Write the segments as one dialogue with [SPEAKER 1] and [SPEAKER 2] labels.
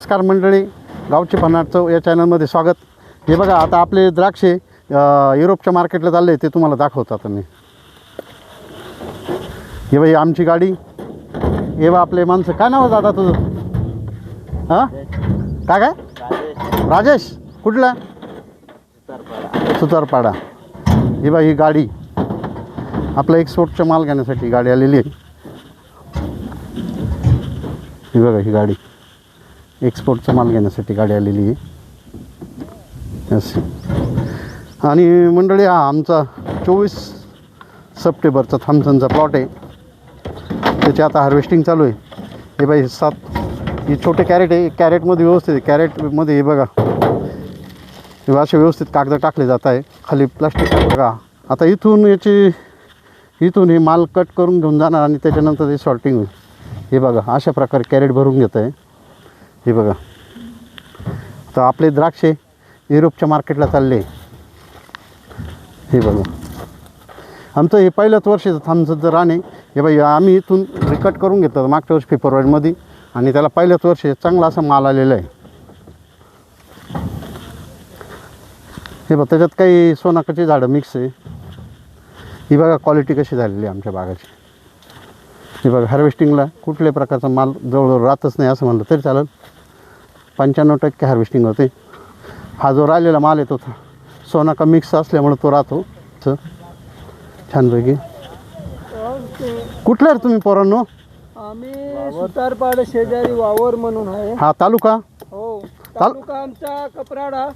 [SPEAKER 1] नमस्कार मंडळी गावचे फनाटचं या चॅनलमध्ये स्वागत. हे बघा आता आपले द्राक्षे युरोपच्या मार्केटला चालले ते तुम्हाला दाखवतो आता मी. हे बाई आमची गाडी. हे बा आपले माणसं. काय नाव दादा तुझं? हां? काय काय? राजेश. कुठला? सुतारपाडा. हे बा ही गाडी. आपलं एक्सपोर्टचा माल घेण्यासाठी गाडी आलेली आहे. ही बघा ही गाडी. एक्सपोर्टचा माल घेण्यासाठी गाडी आलेली आहे. अशी आणि मंडळी हा आमचा चोवीस सप्टेंबरचा थॉम्सनचा प्लॉट आहे. त्याची आता हार्वेस्टिंग चालू आहे. हे बाई सात हे छोटे कॅरेट आहे. कॅरेटमध्ये व्यवस्थित आहे. कॅरेटमध्ये हे बघा. हे असे व्यवस्थित कागद टाकले जात आहे. खाली प्लास्टिक बघा. आता इथून याची इथून हे माल कट करून घेऊन जाणार आणि त्याच्यानंतर ते सॉर्टिंग होईल. हे बघा अशा प्रकारे कॅरेट भरून घेत आहे. हे बघा. तर आपले द्राक्षे युरोपच्या मार्केटला चालले. हे बघा. आमचं हे पहिलंच वर्षाचं थांबचं जर राणे हे बाई आम्ही इथून रिकट करून घेतो मागच्या वर्षी फेब्रुवारीमध्ये आणि त्याला पहिल्याच वर्षी चांगला असा माल आलेला आहे. हे बघ त्याच्यात काही सोनाकाची झाडं मिक्स आहे. ही बघा क्वालिटी कशी झालेली आहे आमच्या बागाची. हे बघा हार्वेस्टिंगला कुठल्याही प्रकारचा माल जवळजवळ राहतच नाही असं म्हणलं तरी चालेल. पंच्याण्णव टक्के हार्वेस्टिंग होते. हा जो राहिलेला माल आहे तो सोनाका मिक्स असल्यामुळे तो राहतो. छानपैकी. कुठले रे तुम्ही पोरांनो?
[SPEAKER 2] आम्ही सुतारपाड शेजारी वावर म्हणून आहे.
[SPEAKER 1] हा तालुका?
[SPEAKER 2] हो तालुका आमचा कपराडा.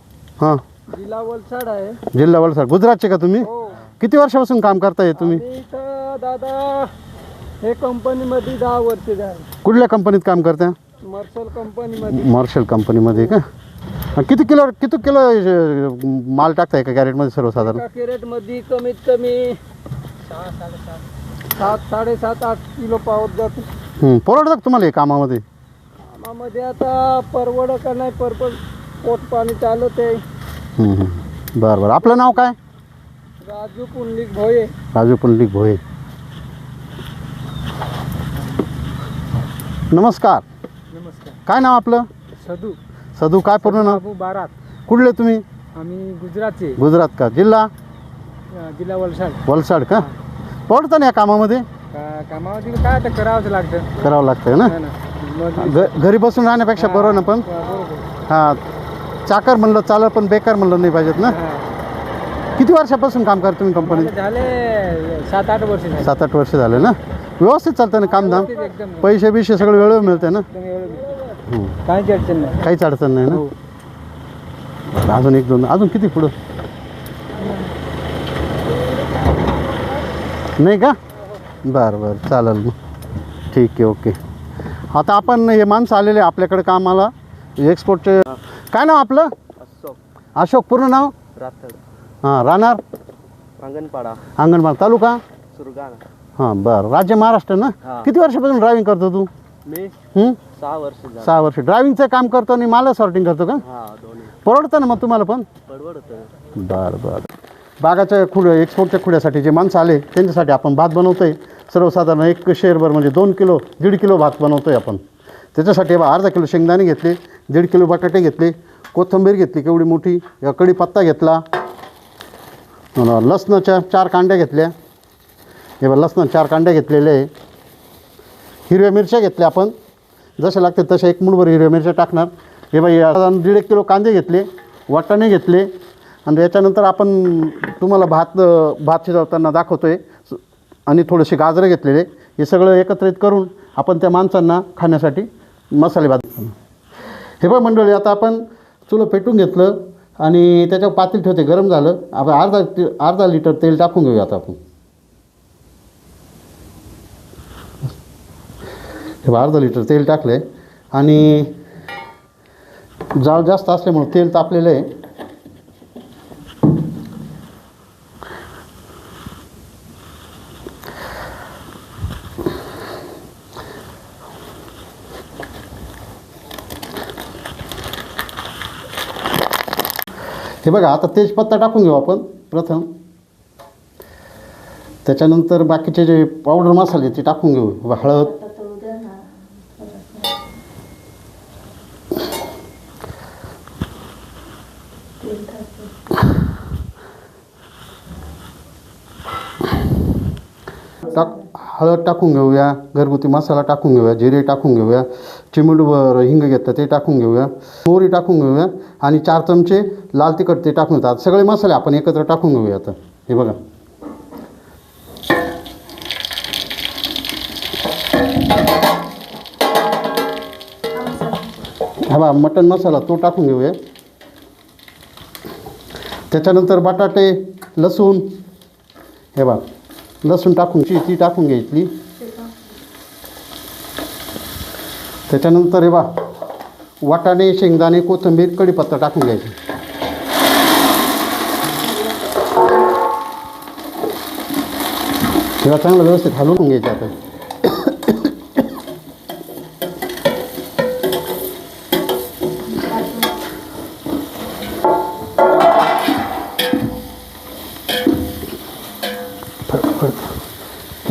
[SPEAKER 1] हां.
[SPEAKER 2] जिल्हा वलसाड आहे.
[SPEAKER 1] जिल्हा वलसाड. गुजरातचे का तुम्ही?
[SPEAKER 2] हो.
[SPEAKER 1] किती वर्षापासून काम करताय तुम्ही?
[SPEAKER 2] आम्ही इथं दादा हे कंपनीमध्ये दहा वर्ष झाले.
[SPEAKER 1] कुठल्या कंपनीत काम करता
[SPEAKER 2] मर्सल कंपनीमध्ये
[SPEAKER 1] मार्शल कंपनीमध्ये का? किती किलो किती किलो अ, माल टाकताय का कॅरेटमध्ये सर्वसाधारण?
[SPEAKER 2] एका कॅरेटमध्ये कमीत कमी सात साडेसात आठ किलो पावत जातो.
[SPEAKER 1] हं, परवडतं का तुम्हाला हे कामामध्ये?
[SPEAKER 2] आम्हामध्ये आता परवड का नाही परपड पोट पाणी चालत आहे.
[SPEAKER 1] हं, हं. बरं बरं. आपलं नाव काय?
[SPEAKER 2] राजू पुंडलिक भोये.
[SPEAKER 1] राजू पुंडलिक भोये. नमस्कार. काय नाव आपलं?
[SPEAKER 2] सदू.
[SPEAKER 1] सदू काय पूर्ण नाव?
[SPEAKER 2] बाबू बारात.
[SPEAKER 1] कुठले तुम्ही?
[SPEAKER 2] आम्ही गुजरातचे.
[SPEAKER 1] गुजरात का? जिल्हा?
[SPEAKER 2] अ, जिल्हा वलसाड.
[SPEAKER 1] वलसाड का? परवडतं ना या कामामध्ये?
[SPEAKER 2] का- कामामध्ये काय आता करावंच लागतं.
[SPEAKER 1] करावं लागतं ना?
[SPEAKER 2] है ना.
[SPEAKER 1] घ घरी बसून राहण्यापेक्षा बरं ना पण?
[SPEAKER 2] हा, बरोबर.
[SPEAKER 1] हां. चाकर म्हणलं चाललं पण बेकार म्हणलं नाही पाहिजेत ना?
[SPEAKER 2] हा.
[SPEAKER 1] किती वर्षापासून काम करता तुम्ही कंपनीत
[SPEAKER 2] मला झाले सात आठ वर्ष झाले.
[SPEAKER 1] सात आठ वर्ष झाले ना? व्यवस्थित चालतं ना कामधाम?
[SPEAKER 2] व्यवस्थित एकदम.
[SPEAKER 1] पैसे बिशे सगळं वेळेवर मिळते ना?
[SPEAKER 2] एकदम एवढं
[SPEAKER 1] हं.
[SPEAKER 2] काहीच अडचण नाही.
[SPEAKER 1] काहीच अडचण नाही
[SPEAKER 2] हो.
[SPEAKER 1] ना अजून एक दोन अजून किती पुढं? नाही का? बरं बरं चालेल मग. ठीक आहे ओके. आता आपण हे माणसं आलेले आपल्याकडे कामाला. एक्सपोर्टचे काय नाव आपलं? अशोक. पूर्ण नाव?
[SPEAKER 2] रात्र
[SPEAKER 1] हां राहणार?
[SPEAKER 2] अंगणपाडा.
[SPEAKER 1] अंगणवाडी तालुका?
[SPEAKER 2] सुरगाणा.
[SPEAKER 1] हां बरं. राज्य महाराष्ट्र ना?
[SPEAKER 2] हां.
[SPEAKER 1] किती वर्षापासून ड्रायव्हिंग करतो तू?
[SPEAKER 2] मी
[SPEAKER 1] हं?
[SPEAKER 2] सहा वर्ष झाले.
[SPEAKER 1] सहा वर्ष. ड्रायव्हिंगचं काम करतो आणि मला सॉर्टिंग करतो का?
[SPEAKER 2] हा दोन्ही.
[SPEAKER 1] परवडतं ना मग तुम्हाला पण?
[SPEAKER 2] परवडत.
[SPEAKER 1] बरं बरं. बागाच्या खुड एक्सपोर्टच्या खुड्यासाठी जे माणसं आले त्यांच्यासाठी आपण भात बनवतोय. सर्वसाधारण एक शेअरभर म्हणजे दोन किलो दीड किलो भात बनवतोय आपण. त्याच्यासाठी बा अर्धा किलो शेंगदाणे घेतले दीड किलो बटाटे घेतले कोथिंबीर घेतली केवढी मोठी या कढीपत्ता घेतला अन लसणाच्या चार कांड्या घेतल्या. हे बा लसणं चार कांड्या घेतलेले आहे. हिरव्या मिरच्या घेतल्या आपण. जशा लागते तशा एक मुठभर हिरव्या मिरच्या टाकणार. हे बाई साधारण दीड एक किलो कांदे घेतले वाटाणे घेतले. आणि याच्यानंतर आपण तुम्हाला भात भात शिजवताना दाखवतो आहे आणि थोडेसे गाजरं घेतलेले. हे सगळं एकत्रित करून आपण त्या माणसांना खाण्यासाठी मसाले भात. हे बघ मंडळी आता आपण चुलं पेटून घेतलं. आणि त्याच्यावर पातील ठेवते गरम झालं. आपण अर्धा अर्धा लिटर तेल टाकून घेऊया आता आपण. हे अर्धा लिटर तेल टाकलं आहे आणि जाळ जास्त असल्यामुळे तेल तापलेलं आहे. हे बघा आता तेजपत्ता टाकून घेऊ आपण प्रथम. त्याच्यानंतर बाकीचे जे पावडर मसाले ते टाकून घेऊ. हळद टाक हळद टाकून घेऊया घरगुती मसाला टाकून घेऊया जिरे टाकून घेऊया चिमूटभर हिंग घेतलं ते टाकून घेऊया मोहरी टाकून घेऊया आणि चार चमचे लाल तिखट ते टाकून घेतात. सगळे मसाले आपण एकत्र टाकून घेऊया आता. हे बघा. हा बा मटन मसाला तो टाकून घेऊया. त्याच्यानंतर बटाटे लसूण हे बा लसूण टाकून ती ती टाकून घ्यायची. त्याच्यानंतर हे बा वाटाणे शेंगदाणे कोथिंबीर कढीपत्ता टाकून घ्यायची. तेव्हा चांगलं व्यवस्थित हलवून घ्यायचं आता.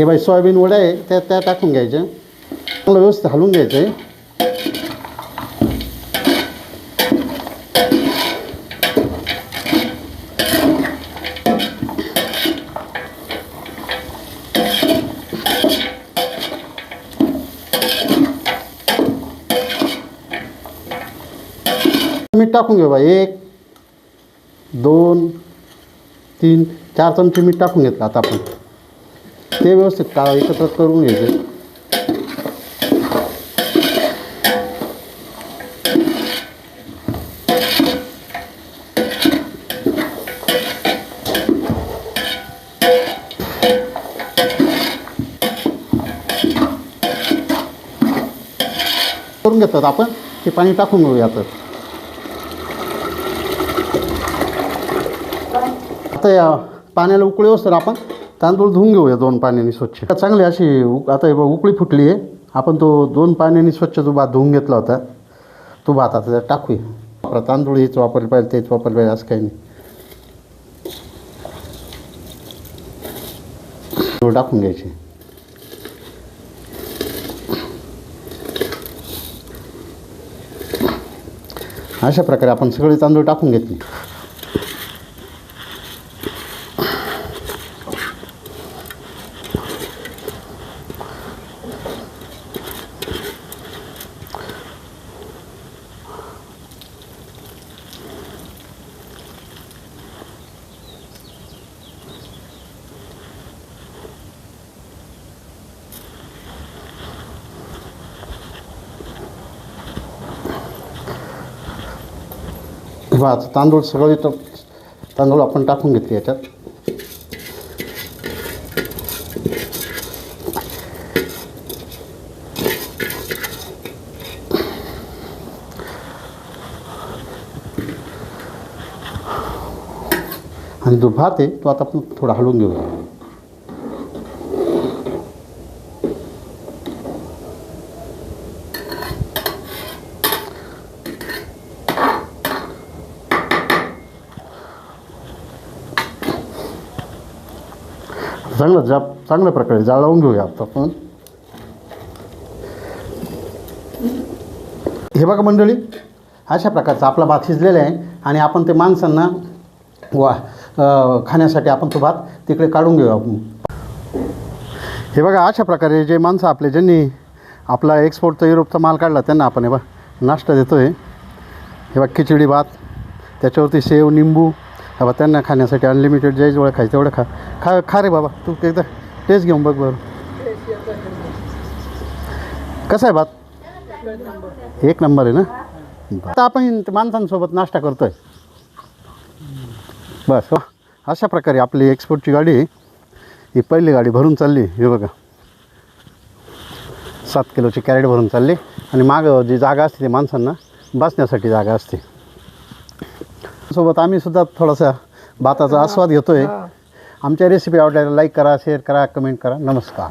[SPEAKER 1] हे बाई सोयाबीन वड्या आहे त्या त्या टाकून घ्यायच्या चांगलं व्यवस्थित हलवून घ्यायचं. आहे मीठ टाकून घेऊ बाई एक दोन तीन चार चमचे मीठ टाकून घेतलं आता आपण. ते व्यवस्थित का एकत्र करून घ्यायचे. करून घेतात आपण ते पाणी टाकून घेऊया तर आता या पाण्याला उकळी तर आपण तांदूळ धुवून घेऊया दोन पाण्याने स्वच्छ. चांगली अशी उ- आता हे बघ उकळी फुटली आहे. आपण तो दोन पाण्याने स्वच्छ जो भात धुवून घेतला होता तो भात आता टाकूया. वापरा तांदूळ हेच वापरले पाहिजे तेच वापरले पाहिजे असं काही नाही. तांदूळ टाकून घ्यायचे. अशा प्रकारे आपण सगळे तांदूळ टाकून घेतले. आता तांदूळ सगळे ट- तांदूळ आपण टाकून घेतले याच्यात. आणि जो भात आहे तो आता आपण थोडा हलवून घेऊया. चांगलं जा चांगल्या प्रकारे जाळवून घेऊया आता आपण. हे बघा मंडळी अशा प्रकारचा आपला भात शिजलेला आहे आणि आपण ते माणसांना वा खाण्यासाठी आपण तो भात तिकडे काढून घेऊ आपण. हे बघा अशा प्रकारे जे माणसं आपले ज्यांनी आपला एक्सपोर्टचा युरोपचा माल काढला त्यांना आपण हे बघा नाश्ता देतो आहे हे बघा खिचडी भात त्याच्यावरती सेव निंबू बाबा त्यांना खाण्यासाठी अनलिमिटेड जे जेवढं खायचं तेवढं खा. खा खा रे बाबा तू एकदा टेस्ट घेऊन बघ बरं. कसं आहे भात एक नंबर आहे ना? आता आपण माणसांसोबत नाश्ता करतो आहे बस वा अशा प्रकारे आपली एक्सपोर्टची गाडी ही पहिली गाडी भरून चालली हे बघा. सात किलोची कॅरेट भरून चालली आणि मागं जी जागा असते ती माणसांना बसण्यासाठी जागा असते. सोबत आम्ही सुद्धा थोडासा भाताचा आस्वाद घेतोय. आमच्या रेसिपी आवडल्याला लाईक करा शेअर करा कमेंट करा. नमस्कार.